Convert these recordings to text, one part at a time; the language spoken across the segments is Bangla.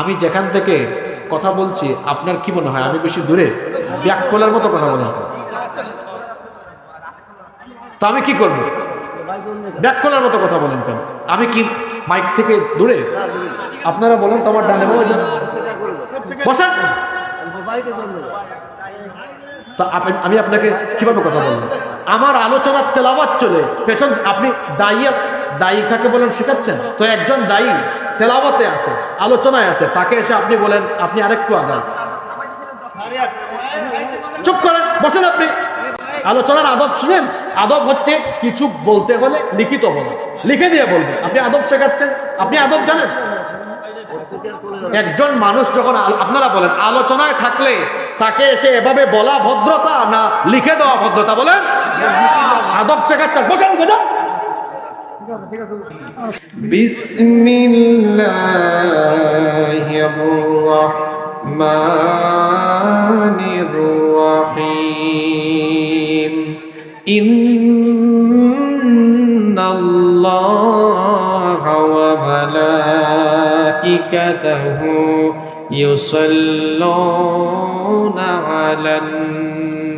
আমি যেখান থেকে কথা বলছি, আপনার কি মনে হয়? আমি বেশি দূরে? ব্যাককলের মতো কথা বলেন তো। আমি কি করব? ব্যাককলের মতো কথা বলেন কেন? আমি কি মাইক থেকে দূরে? আপনারা বলেন তো আমার ডানে বসেন। তো আমি আপনাকে কীভাবে কথা বলব? আমার আলোচনার তেলাবাত চলে। পেছন, আপনি দায়ী দায়ী কাকে বলেন শেখাচ্ছেন? তো একজন দায়ী। তেলাওয়াতে আছে, আলোচনায় আছে, তাকে এসে আপনি বলেন, আপনি আরেকটু আগান। চুপ করেন, বসেন আপনি। আলোচনার আদব শুনেন, আদব হচ্ছে কিছু বলতে হলে লিখিত বলো। লিখে দিয়ে বলবেন। আপনি আদব শেখাচ্ছেন? আপনি আদব জানেন? একজন মানুষ যখন আপনারা বলেন, আলোচনায় থাকলে তাকে এসে এভাবে বলা ভদ্রতা না লিখে দেওয়া ভদ্রতা বলেন? আদব শেখাচ্ছেন। বসেন বসেন। بسم الله الرحمن الرحيم. إن الله وملائكته يصلون على النبي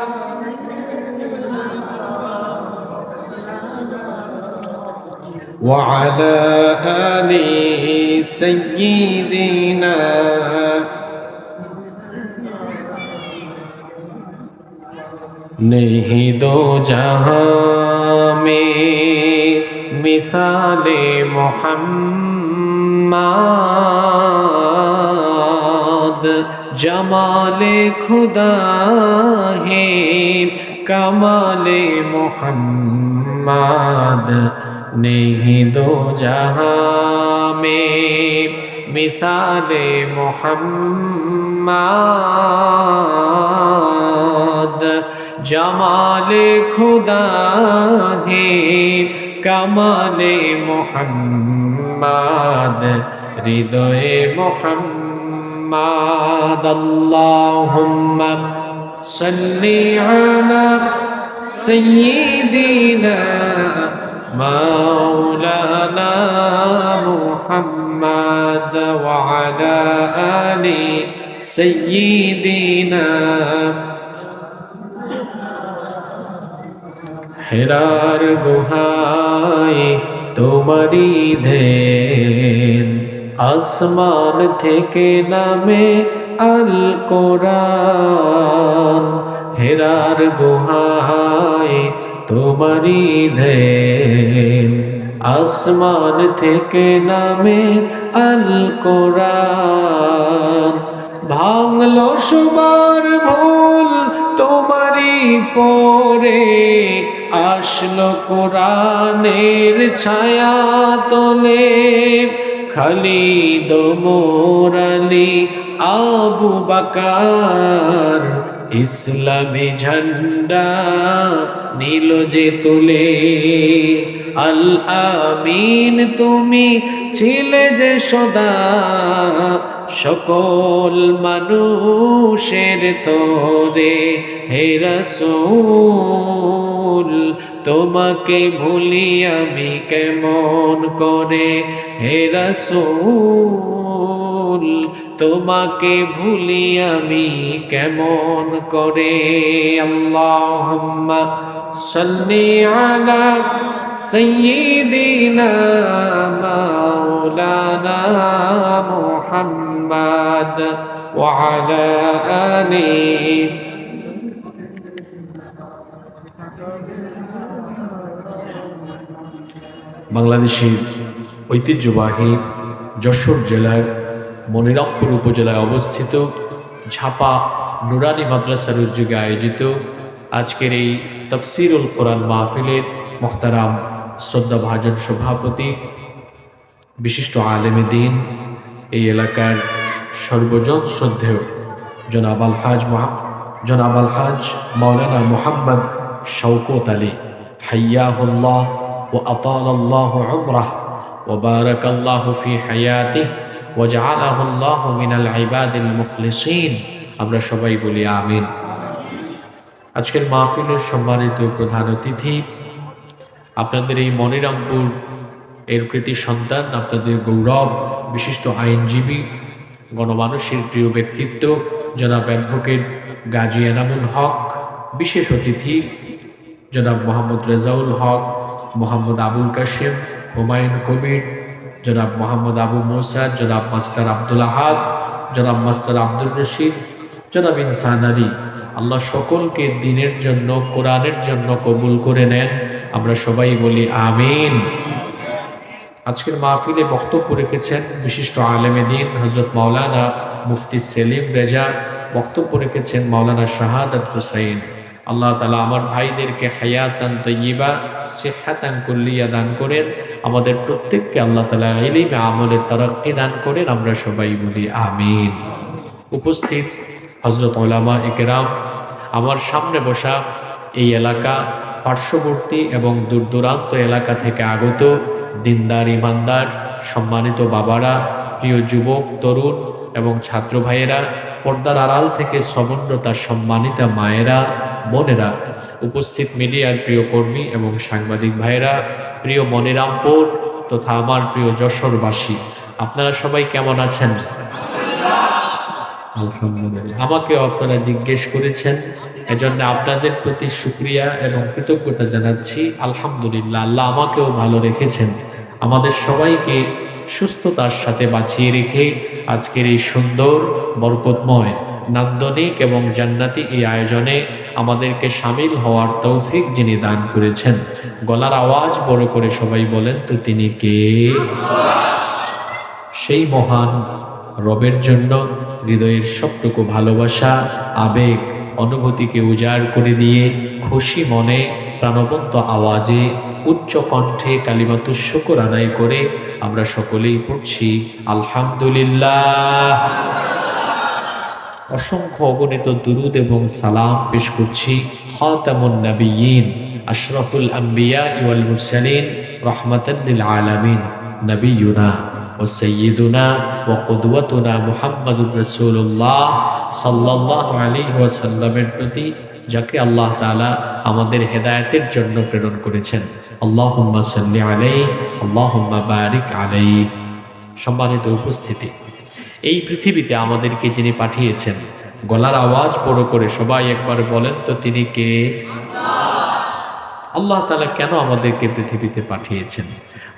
وعلى آل سيدنا नहीं दो जहां में मिसाल मोहम्मद जमाल खुदा है कमाल मोहम्मद नहीं दो जहां में मिसाल मोहम्मद जमाल खुदा है कमाल मोहम्मद हृदय मोहम्मद अल्लाहुम्मा सल्ली अला सय्यिदिना مولانا محمد وعلى آل سيدنا হেরার গুহায় তোমারি ধেন আসমান থেকে নামে আল কোরআন হেরার গুহায় তোমারি ধেন আসমান থেকে নামে আল কোরআন ভাঙলো সবার ভুল তোমারই পরে। আসলো কোরআনের ছায়া তোলে। খালিদ মোরালি আবু বাকার ইসলামী ঝন্ডা নীল যে তুলে। আল আমিন, তুমি ছিলে যে সদা। সকল মানুষের তোরে, হে রসূল, তোমাকে ভুলি আমি কেমন করে? হে রসূল। তোমাকে ভুলি আমি কেমন করে? আল্লাহুম্মা সাল্লি আলা সাইয়্যিদিনা মাওলানা মুহাম্মদ ওয়া আলা বাংলাদেশের ঐতিহ্যবাহী যশোর জেলার মনিরামপুর উপজেলায় অবস্থিত ঝাপা নুরানি মাদ্রাসার উদ্যোগে আয়োজিত আজকের এই তফসিরুল কোরআন মাহফিলের মোহতারাম শ্রদ্ধাভাজন সভাপতি, বিশিষ্ট আলেমে দিন, এই এলাকার সর্বজন শ্রদ্ধেয় জনাবাল হাজ জনাব জনাবাল হাজ মৌলানা মোহাম্মদ শওকত আলী। হাইয়াহুল্লাহ ও আতাল্লাহ আল্লাহ ও বারাকাল্লাহ ফি হায়াতিহ। আমরা সবাই বলি আমিন। আজকের মাহফিলের সম্মানিত প্রধান অতিথি, আপনাদের এই মনিরামপুর এর কৃতি সন্তান, আপনাদের গৌরব, বিশিষ্ট আইনজীবী, গণমানুষের প্রিয় ব্যক্তিত্ব, জনাব অ্যাডভোকেট গাজী এনামুল হক, বিশেষ অতিথি, জনাব মোহাম্মদ রেজাউল হক, মোহাম্মদ আবুল কাশেম, হুমায়ুন কবির জনাব মোহাম্মদ আবু মোসা, জনাব মাস্টার আব্দুল আহাদ, জনাব মাস্টার আব্দুর রশিদ, জনাব ইনসান আলী। আল্লাহ সকলকে দিনের জন্য, কোরআনের জন্য কবুল করে নেন। আমরা সবাই বলি আমিন। আজকের মাহফিলে বক্তব্য রেখেছেন বিশিষ্ট আলেমে দিন হজরত মাওলানা মুফতি সেলিম রেজা, বক্তব্য রেখেছেন মাওলানা শাহাদাত হুসাইন। আল্লাহ তালা আমার ভাইদেরকে হায়াতান তৈবা সেহাতান কুল্লিয়া দান করেন। আমাদের প্রত্যেককে আল্লাহ তালা এলিমে আমলের তরক্কি দান করেন। আমরা সবাই বলি আমিন। উপস্থিত হজরত ওলামা একরাম, আমার সামনে বসা এই এলাকা পার্শ্ববর্তী এবং দূর দূরান্ত এলাকা থেকে আগত দিনদার, ইমানদার, সম্মানিত বাবারা, প্রিয় যুবক, তরুণ এবং ছাত্র ভাইয়েরা, পর্দার আড়াল থেকে সমন্বতা সম্মানিতা মায়েরা বোনেরা, উপস্থিত মিডিয়ার প্রিয় কর্মী এবং সাংবাদিক ভাইয়েরা, প্রিয় মনিরামপুর তথা আমার প্রিয় যশোরবাসী, আপনারা সবাই কেমন আছেন? আমাকেও আপনারা জিজ্ঞেস করেছেন, এজন্য আপনাদের প্রতি শুক্রিয়া এবং কৃতজ্ঞতা জানাচ্ছি। আলহামদুলিল্লাহ, আল্লাহ আমাকেও ভালো রেখেছেন। আমাদের সবাইকে সুস্থতার সাথে বাঁচিয়ে রেখে আজকের এই সুন্দর, বরকতময় নান্দনিক এবং জান্নাতি এই আয়োজনে আমাদেরকে সামিল হওয়ার তৌফিক যিনি দান করেছেন। গলার আওয়াজ বড় করে সবাই বলেন, তো তিনি কে? সেই মহান রবের জন্য হৃদয়ের সবটুকু ভালোবাসা, আবেগ, অনুভূতিকে উজাড় করে দিয়ে খুশি মনে প্রাণবন্ত আওয়াজে উচ্চ কণ্ঠে কালিমাতুর শুকর আদায় করে আমরা সকলেই পড়ছি, আলহামদুলিল্লাহ। অসংখ্য অগণিত দুরুদ এবং সালাম পেশ করছি খাতামুন নবিয়িন আশরাফুল আম্বিয়া ইওয়াল মুরসালিন রহমাতাল আলামিন নবিয়ুনা ও সৈয়দুনা ও কুদওয়াতুনা মুহাম্মাদুর রাসূলুল্লাহ সাল্লাল্লাহু আলাইহি ওয়াসাল্লামের প্রতি, যাকে আল্লাহ তালা আমাদের হেদায়তের জন্য প্রেরণ করেছেন। আল্লাহুম্মা সাল্লি আলাইহি, আল্লাহুম্মা বারিক আলাইহি। সম্মানিত উপস্থিতি এই পৃথিবীতে আমাদেরকে যিনি পাঠিয়েছেন। গলার আওয়াজ বড় করে সবাই একবার বলেন তো তিনি কে? আল্লাহ তালা কেন আমাদেরকে পৃথিবীতে পাঠিয়েছেন?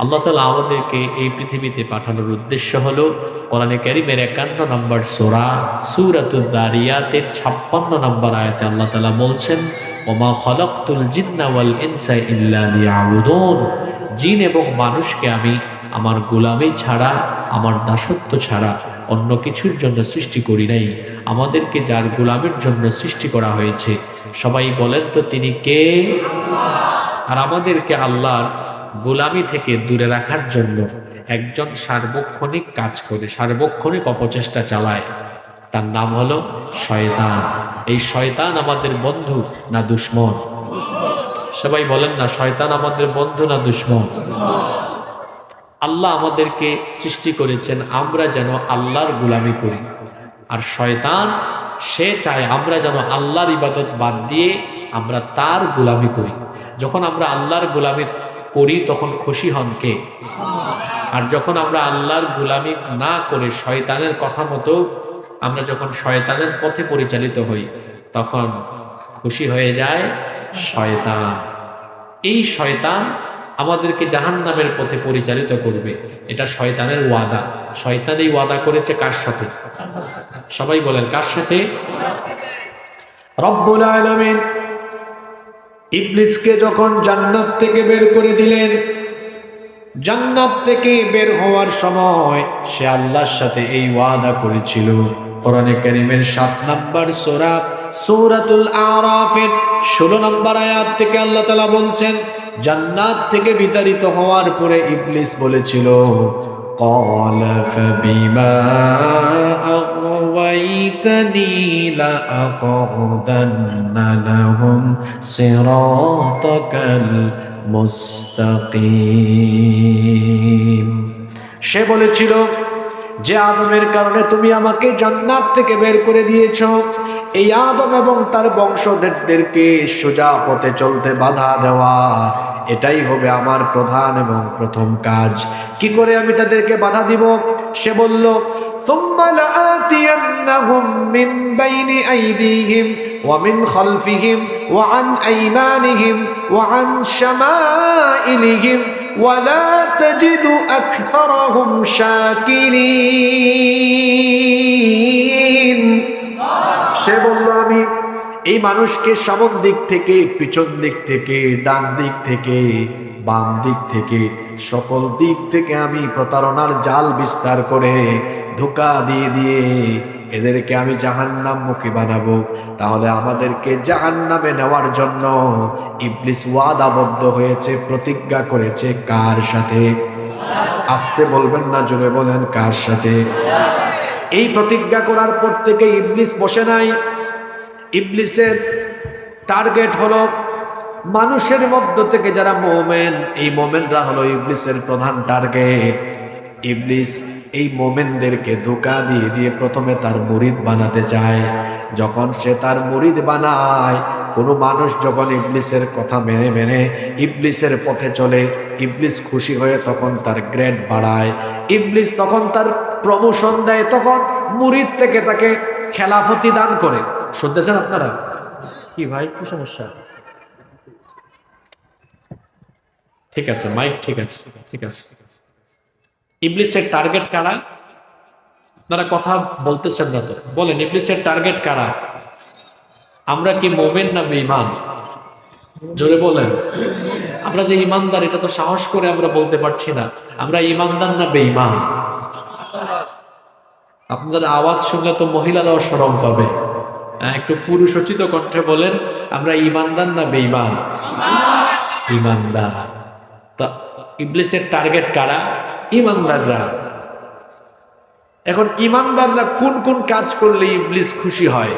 আল্লাহ তালা আমাদেরকে এই পৃথিবীতে পাঠানোর উদ্দেশ্য হলো কোরআনে ক্যারিমের একান্ন নম্বর সোরা সুরাতুদ্দারিয়াতের ছাপ্পান্ন নম্বর আয়াতে আল্লাহ তালা বলছেন, ওমা খলকতুল জিন্নাওয়াল ইনসা ইল্লা লিয়াবুদুন। জিন এবং মানুষকে আমি, আমার গোলামি ছাড়া, আমার দাসত্ব ছাড়া অন্য কিছুর জন্য সৃষ্টি করি নাই। আমাদেরকে যার গোলামের জন্য সৃষ্টি করা হয়েছে। সবাই বলেন তো তিনি কে? আর আমাদেরকে আল্লাহর গোলামি থেকে দূরে রাখার জন্য একজন সার্বক্ষণিক কাজ করে, সার্বক্ষণিক অপচেষ্টা চালায়। তার নাম হলো শয়তান। এই শয়তান আমাদের বন্ধু না দুশ্মন? সবাই বলেন না, শয়তান আমাদের বন্ধু না দুশ্মন? আল্লাহ আমাদেরকে সৃষ্টি করেছেন, আমরা যেন আল্লাহর গুলামি করি। আর শয়তান, সে চায় আমরা যেন আল্লাহর ইবাদত বাদ দিয়ে আমরা তার গুলামি করি। যখন আমরা আল্লাহর গুলামি করি, তখন খুশি হন কে? আর যখন আমরা আল্লাহর গুলামি না করে শয়তানের কথা মতো আমরা যখন শয়তানের পথে পরিচালিত হই, তখন খুশি হয়ে যায় শয়তান। এই শয়তান আমাদেরকে জাহান নামের পথে পরিচালিত করবে। এটা শয়তানের ওয়াদা। শয়তান এই ওয়াদা করেছে কার সাথে? সবাই বলেন, কার সাথে? রব্বুল আলামিন ইবলিসকে যখন জান্নাত থেকে বের করে দিলেন, জান্নাত থেকে বের হওয়ার সময় সে আল্লাহর সাথে এই ওয়াদা করেছিল। কোরআনে কারিমের সাত নাম্বার সোরা সূরাতুল আরাফের ষোলো নম্বর আয়াত থেকে আল্লাহ তালা বলছেন জান্নাত থেকে বিতাড়িত হওয়ার পরে ইবলিস বলেছিল قال فبما أغويتني لأقعدن لهم صراطك المستقيم সে বলেছিল যে আদমের কারণে তুমি আমাকে জান্নাত থেকে বের করে দিয়েছ এই আদম এবং তার বংশধরদেরকে সোজা পথে চলতে বাধা দেওয়া এটাই হবে আমার প্রধান এবং প্রথম কাজ কি করে আমি তাদেরকে বাধা দিব সে বলল ثم لآتينهم من بين أيديهم ومن خلفهم وعن أيمانهم وعن شمائلهم ولا تجد أكثرهم شاكرين সে বলল আমি এই মানুষকে সামন দিক থেকে পিছন দিক থেকে ডান দিক থেকে বাম দিক থেকে সকল দিক থেকে আমি প্রতারণার জাল বিস্তার করে ধোকা দিয়ে দিয়ে এদেরকে আমি জাহান্নাম মুখী বানাবো। তাহলে আমাদেরকে জাহান্নামে নেওয়ার জন্য ইবলিস ওয়াদাবদ্ধ হয়েছে, প্রতিজ্ঞা করেছে কার সাথে? আসতে বলবেন না, জোরে বলেন কার সাথে? এই প্রতিজ্ঞা করার পর থেকে ইবলিস বসে নাই। ইবলিসের টার্গেট হলো মানুষের মধ্য থেকে যারা মোমেন, এই মোমেনরা হলো ইবলিসের প্রধান টার্গেট। ইবলিস এই মোমেনদেরকে ধোকা দিয়ে দিয়ে প্রথমে তার মুরিদ বানাতে চায়। যখন সে তার মুরিদ বানায়, কোনো মানুষ যখন ইবলিসের কথা মেনে মেনে ইবলিসের পথে চলে, ইবলিস খুশি হয়ে তখন তার গ্রেড বাড়ায়। ইবলিস তখন তার প্রমোশন দেয়, তখন মুরিদ থেকে তাকে খেলাফতি দান করে। শুনতেছেন আপনারা? কি ভাই, কি সমস্যা? ঠিক আছে, মাইক ঠিক আছে ঠিক আছে। ইবলিসের টার্গেট কারা? আপনারা কথা বলতেছেন না তো। বলেন ইবলিসের টার্গেট কারা? আমরা কি মোমেন না বেঈমান? জোরে বলেন। আমরা যে ইমানদার এটা তো সাহস করে আমরা বলতে পারছি না। আমরা ইমানদার না বেঈমান? আপনাদের আওয়াজ শুনলে তো মহিলারাও সরম পাবে। হ্যাঁ, একটু পুরুষোচিত কণ্ঠে বলেন আমরা ইমানদার না বেঈমান? ইমানদার। তা ইবলিসের টার্গেট কারা? ইমানদাররা। এখন ইমানদাররা কোন কোন কাজ করলে ইবলিস খুশি হয়?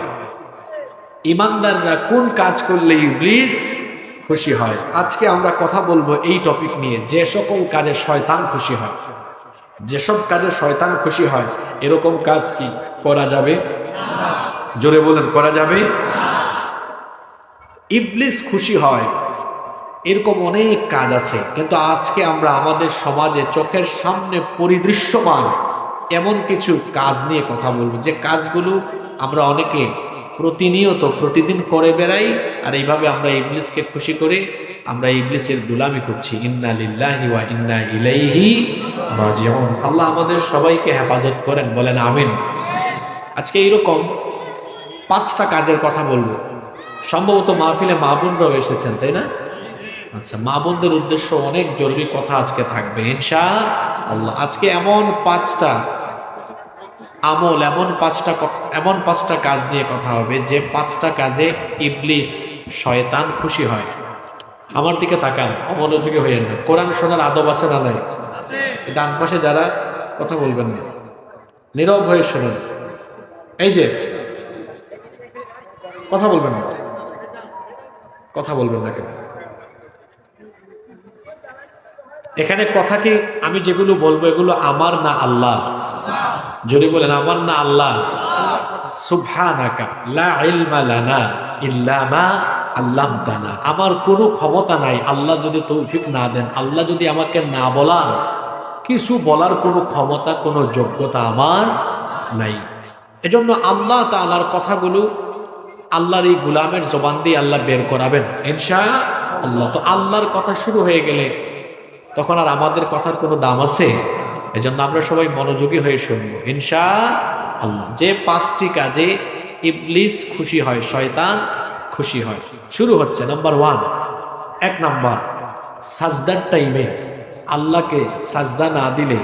ইমানদাররা কোন কাজ করলে ইবলিস খুশি হয়? আজকে আমরা কথা বলব এই টপিক নিয়ে, যে সকল কাজে শয়তান খুশি হয়। যেসব কাজে শয়তান খুশি হয়, এরকম কাজ কি করা যাবে? জোরে বলেন, করা যাবে? ইবলিস খুশি হয় এরকম অনেক কাজ আছে, কিন্তু আজকে আমরা আমাদের সমাজে চোখের সামনে পরিদৃশ্যমান এমন কিছু কাজ নিয়ে কথা বলব। যে কাজগুলো আমরা অনেকে প্রতিনিয়ত প্রতিদিন করে বেড়াই, আর এইভাবে আমরা ইংলিশকে খুশি করে আমরা ইংলিশের গুলামি করছি। ইন্না লিল্লাহি ইন্না ইলাইহি রাজিউন। আল্লাহ আমাদের সবাইকে হেফাজত করেন, বলেন আমিন। আজকে এইরকম পাঁচটা কাজের কথা বলব। সম্ভবত মাহফিলে মা বোনরাও এসেছেন, তাই না? আচ্ছা মা বোনদের উদ্দেশ্য অনেক জরুরি কথা আজকে থাকবে ইনশা আল্লাহ আজকে এমন পাঁচটা আমল, এমন পাঁচটা এমন পাঁচটা কাজ নিয়ে কথা হবে, যে পাঁচটা কাজে ইবলিস, শয়তান খুশি হয়। আমার দিকে তাকান, অমনোযোগী হয়ে না কোরআন শোনার আদব আছে না নাই? ডান পাশে যারা কথা বলবেন না, নীরব হয়ে শোনেন। এই যে, কথা বলবেন না, কথা বলবেন না কেন? এখানে কথা কি, আমি যেগুলো বলব এগুলো আমার না আল্লাহ? যদি বলেন, আমার না আল্লাহ? সুবহানাকা, লা ইলমা লানা ইল্লা মা আল্লামতানা। আমার কোনো ক্ষমতা নাই, আল্লাহ যদি তৌফিক না দেন, আল্লাহ যদি আমাকে না বলান, কিছু বলার কোনো ক্ষমতা, কোনো যোগ্যতা আমার নাই। এজন্য আল্লাহ তাআলার কথাগুলো আল্লাহর এই গুলামের জবান দিয়ে আল্লাহ বের করাবেন ইনশা আল্লাহ তো আল্লাহর কথা শুরু হয়ে গেলে তখন আর আমাদের কথার কোনো দাম আছে? এজন্য আমরা সবাই মনোযোগী হয়ে শুনব। ইনশা আল্লাহ যে পাঁচটি কাজে ইবলিস খুশি হয়, শয়তান খুশি হয়। শুরু হচ্ছে। Number one. এক নাম্বার, সাজদার টাইমে আল্লাহকে সাজদা না দিলে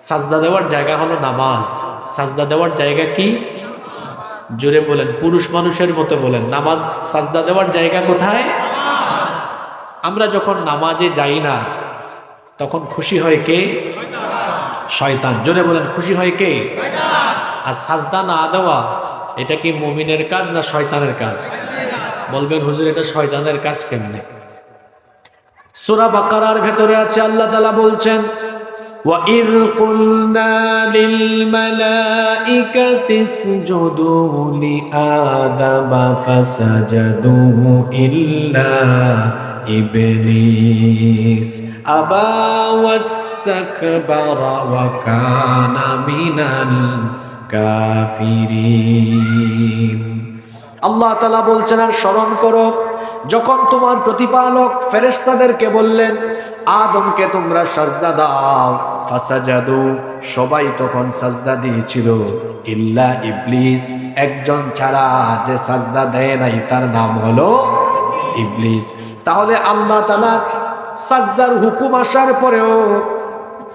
সাজদা দেওয়ার জায়গা হলো নামাজ। সাজদা দেওয়ার জায়গা কি? জোরে বলেন, পুরুষ মানুষের মতো বলেন। নামাজ, সাজদা দেওয়ার জায়গা কোথায়? আমরা যখন নামাজে যাই না তখন খুশি হয় কে শয়তান জোরে বলেন খুশি হয় কে আর সাজদা না দেওয়া এটা কি মুমিনের কাজ না শয়তানের কাজ বলবেন হুজুর এটা শয়তানের কাজ কেমনে সূরা বাকারার ভেতরে আছে আল্লাহ তাআলা বলছেন وَإِذْ قُلْنَا لِلْمَلَائِكَةِ اسْجُدُوا لِآدَمَ فَسَجَدُوا إِلَّا إِبْلِيسَ أَبَى وَاسْتَكْبَرَ وَكَانَ مِنَ الْكَافِرِينَ আল্লাহ তাআলা বলছেন আর স্মরণ করো যখন তোমার প্রতিপালক ফেরেশতাদেরকে বললেন আদমকে তোমরা সাজদা দাও ফাসাজাদু সবাই তখন সাজদা দিয়েছিল ইল্লা ইবলিস একজন ছাড়া যে সাজদা দেয় নাই তার নাম হলো ইবলিস তাহলে আল্লাহ তাআলা সাজদার হুকুম আসার পরেও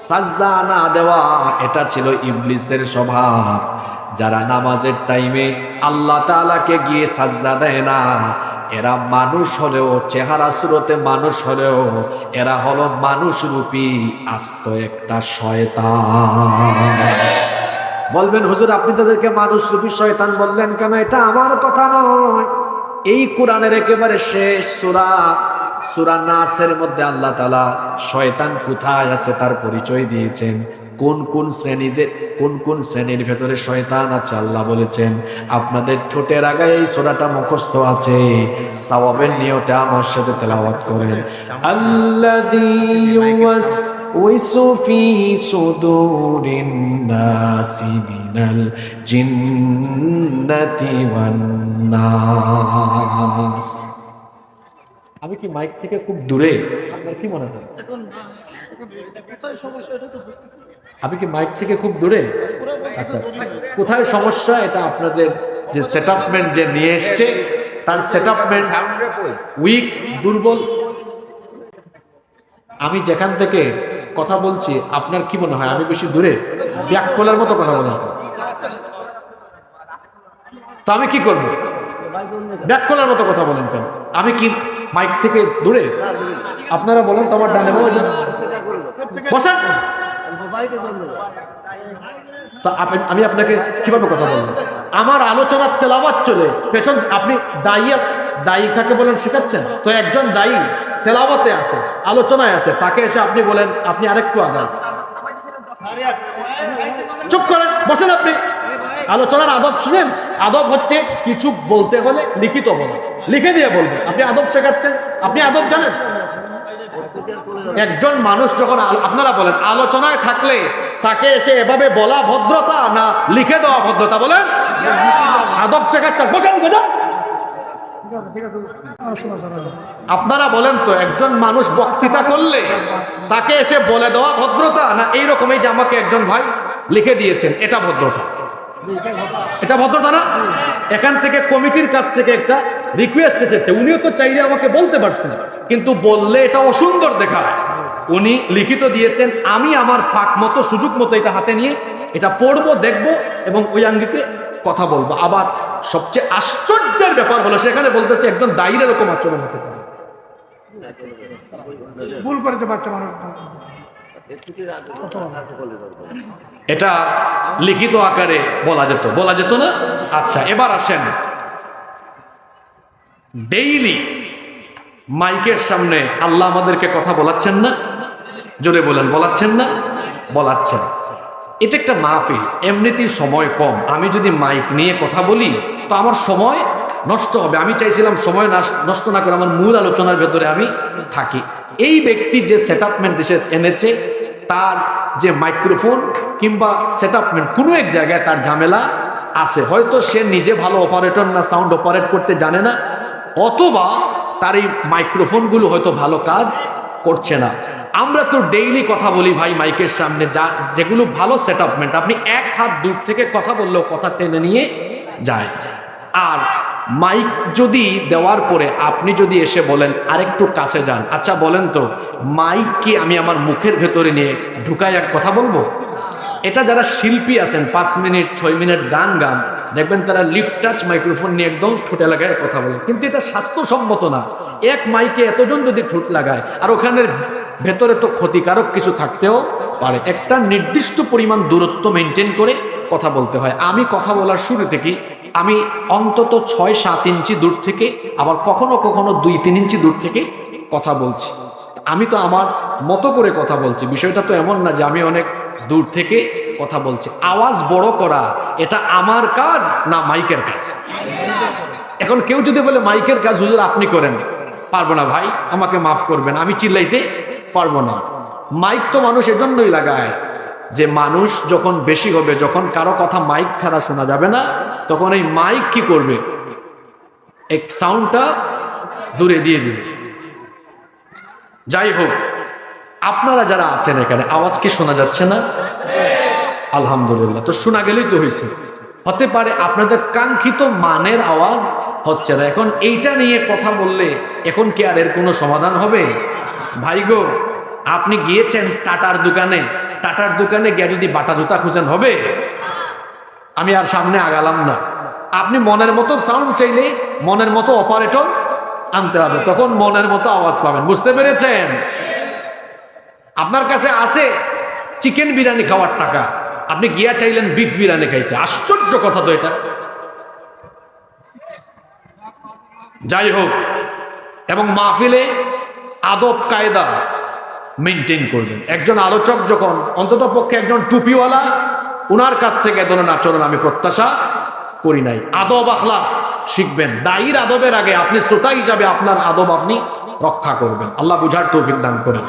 সাজদা না দেওয়া, এটা ছিল ইবলিসের স্বভাব। যারা নামাজের টাইমে আল্লাহ তাআলাকে গিয়ে সাজদা দেয় না, এরা মানুষ হলেও, চেহারা সুরতে মানুষ হলেও, এরা হলো মানুষ রূপী, আস্ত একটা শয়তান। বলবেন, হুজুর, আপনি তাদেরকে মানুষ রূপী শয়তান বললেন কেন? এটা আমার কথা নয়। এই কোরআনের একেবারে শেষ সূরা সূরা নাসের মধ্যে আল্লাহ তাআলা শয়তান কোথায় আছে তার পরিচয় দিয়েছেন? কোন কোন শ্রেণীদের কোন কোন শ্রেণির ভেতরে শয়তান আছে আল্লাহ বলেছেন? আপনাদের ঠোঁটের আগায় এই সূরাটা মুখস্থ আছে। সওয়াবের নিয়তে আমার সাথে তেলাওয়াত করেন। নাস আমি কি মাইক থেকে খুব দূরে? আপনার কি মনে হয়? আমি কি মাইক থেকে খুব দূরে? আচ্ছা কোথায় সমস্যা এটা আপনাদের যে সেটআপমেন্ট যে নিয়ে এসছে তার সেটআপমেন্ট উইক দুর্বল। আমি যেখান থেকে কথা বলছি আপনার কি মনে হয়? আমি বেশি দূরে? ব্যাককলার মতো কথা বলেন। তো আমি কি করব? ব্যাককলার মতো কথা বলেন কেন? আমি কি মাইক থেকে দূরে। আপনারা বলেন তো আমার ডানে বাবা বসেন। আমি আপনাকে কীভাবে কথা বলব? আমার আলোচনার তেলাওয়াত চলে। পেছন আপনি দায়ী দায়ী কাকে বলেন শেখাচ্ছেন? তো একজন দায়ী তেলাওয়াতে আছে, আলোচনায় আছে। তাকে এসে আপনি বলেন, আপনি আরেকটু আগান। চুপ করেন, বসেন আপনি। আলোচনার আদব শুনেন। আদব হচ্ছে কিছু বলতে হলে লিখিত বলা লিখে দিয়ে বলবেন আপনি আদব শেখাচ্ছেন? আপনি আদব জানেন? একজন মানুষ যখন আপনারা বলেন, আলোচনায় থাকলে তাকে এসে এভাবে বলা ভদ্রতা না লিখে দেওয়া ভদ্রতা বলেন? আদব শেখাচ্ছেন। বসেন। আপনারা বলেন তো, একজন মানুষ বক্তৃতা করলে তাকে এসে বলে দেওয়া ভদ্রতা না এইরকমই যে আমাকে একজন ভাই লিখে দিয়েছেন, এটা ভদ্রতা? এটা ভদ্রতা না? এখান থেকে কমিটির কাছ থেকে একটা রিকোয়েস্ট এসেছে। উনিও তো চাইলে আমাকে বলতে পারতেন। কিন্তু বললে এটা অসুন্দর দেখায় উনি লিখিত দিয়েছেন আমি আমার ফাঁক মতো সুযোগ মতো এটা হাতে নিয়ে এটা পড়ব দেখব এবং ওই আঙ্গিকে কথা বলব। আবার সবচেয়ে আশ্চর্যের ব্যাপার হলো সেখানে বলতেছে একজন দায়ীর এরকম আচরণ হতে পারে। ভুল করেছে বাচ্চা মানুষ। এটা লিখিত আকারে বলা যেত। বলা যেত না? আচ্ছা এবার আসেন। ডেইলি মাইকের সামনে আল্লাহ আমাদেরকে কথা বলাচ্ছেন না? জোরে বলেন, বলাচ্ছেন না? বলাচ্ছেন। এটা একটা মাহফিল এমনিতেই সময় কম। আমি যদি মাইক নিয়ে কথা বলি, তো আমার সময় নষ্ট হবে। আমি চাইছিলাম সময় নষ্ট না করে আমার মূল আলোচনার ভেতরে আমি থাকি। এই ব্যক্তি যে সেটআপমেন্ট দেশে এনেছে, তার যে মাইক্রোফোন কিংবা সেটআপমেন্ট কোনো এক জায়গায় তার ঝামেলা আছে। হয়তো সে নিজে ভালো অপারেটর না সাউন্ড অপারেট করতে জানে না। অথবা তার এই মাইক্রোফোনগুলো হয়তো ভালো কাজ করছে না। আমরা তো ডেইলি কথা বলি ভাই মাইকের সামনে, যা, যেগুলো ভালো সেটআপমেন্ট আপনি এক হাত দূর থেকে কথা বললেও কথা টেনে নিয়ে যায়। আর মাইক যদি দেওয়ার পরে আপনি যদি এসে বলেন, আরেকটু কাছে যান। আচ্ছা বলেন তো, মাইক কি আমি আমার মুখের ভেতরে নিয়ে ঢুকাই এক কথা বলব? এটা যারা শিল্পী আছেন, পাঁচ মিনিট, ছয় মিনিট গান গান দেখবেন তারা লিপ টাচ মাইক্রোফোন নিয়ে একদম ঠোঁটে লাগায় কথা বলে। কিন্তু এটা স্বাস্থ্যসম্মত না। এক মাইকে এতজন যদি ঠোঁট লাগায়, আর ওখানের ভেতরে তো ক্ষতিকারক কিছু থাকতেও পারে। একটা নির্দিষ্ট পরিমাণ দূরত্ব মেনটেন করে কথা বলতে হয়। আমি কথা বলার শুরু থেকে, আমি অন্তত ছয় সাত ইঞ্চি দূর থেকে, আবার কখনো কখনো দুই তিন ইঞ্চি দূর থেকে কথা বলছি। আমি তো আমার মতো করে কথা বলছি। বিষয়টা তো এমন না যে আমি অনেক দূর থেকে কথা বলছে। আওয়াজ বড় করা, এটা আমার কাজ না মাইকের কাজ? এখন কেউ যদি বলে মাইকের কাজ হুজুর আপনি করেন, পারব না ভাই, আমাকে মাফ করবেন, আমি চিল্লাইতে পারব না। মাইক তো মানুষ এজন্যই লাগায় যে মানুষ যখন বেশি হবে, যখন কারও কথা মাইক ছাড়া শোনা যাবে না, তখন এই মাইক কি করবে? এক সাউন্ডটা দূরে দিয়ে দিবে। যাই হোক আপনারা যারা আছেন এখানে, আওয়াজ কি শোনা যাচ্ছে না? আলহামদুলিল্লাহ। তো শোনা গেলেই তো হয়েছে হতে পারে আপনাদের কাঙ্ক্ষিত মানের আওয়াজ হচ্ছে না। এখন এইটা নিয়ে কথা বললে এখন কি আর এর কোনো সমাধান হবে? ভাই গো, আপনি গিয়েছেন টাটার দোকানে। টাটার দোকানে গিয়ে যদি বাটা জুতা খুঁজেন হবে? আমি আর সামনে আগালাম না। আপনি মনের মতো সাউন্ড চাইলে মনের মতো অপারেটর আনতে হবে। তখন মনের মতো আওয়াজ পাবেন। বুঝতে পেরেছেন? আপনার কাছে আছে চিকেন বিরিয়ানি খাওয়ার টাকা। আপনি গিয়া চাইলেন বিফ বিরিয়ানি খাইতে। আশ্চর্য কথা তো এটা। যাই হোক, এবং মাহফিলে আদব কায়দা মেনটেন করবেন। একজন আলোচক যখন, অন্তত পক্ষে একজন টুপিওয়ালা, উনার কাছ থেকে এ ধরনের আচরণ আমি প্রত্যাশা করি নাই। আদব আখলা শিখবেন। দায়ীর আদবের আগে আপনি শ্রোতা হিসাবে আপনার আদব আপনি রক্ষা করবেন। আল্লাহ বুঝার তৌফিক দান করেন।